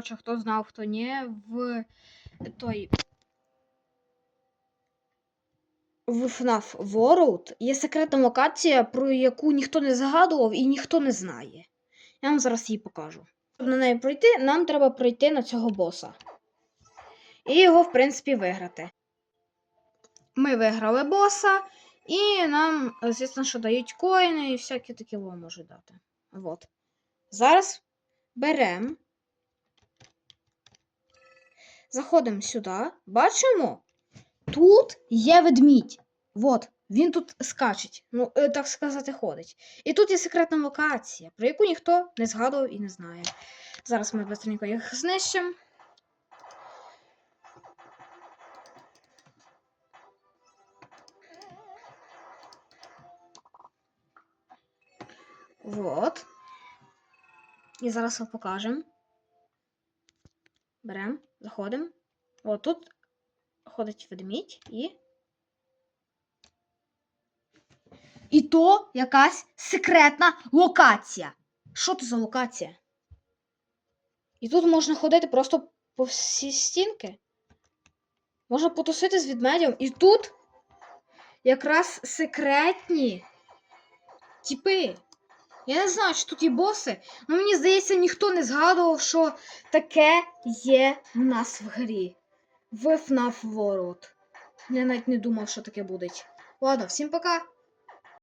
коротше, хто знав, хто ні, в той. В FNAF World є секретна локація, про яку ніхто не згадував і ніхто не знає. Я вам зараз її покажу. Щоб на неї пройти, нам треба пройти на цього боса. І його, в принципі, виграти. Ми виграли боса, і нам, звісно, що дають коїни і всякі такі ло можуть дати. Вот. Зараз беремо. Заходимо сюди. Бачимо? Тут є ведмідь. Вот, він тут скачить, ну, е, так сказати, ходить. І тут є секретна локація, про яку ніхто не згадував і не знає. Зараз ми швидко їх знищимо. Вот. І зараз вам покажемо. Беремо, заходимо. От тут ходить ведмідь і. І то якась секретна локація. Що це за локація? І тут можна ходити просто по всі стінки. Можна потусити з ведмедем. І тут якраз секретні типи. Я не знаю, чи тут є боси, але мені здається, ніхто не згадував, що таке є в нас в грі. В FNAF World. Я навіть не думав, що таке буде. Ладно, всім пока!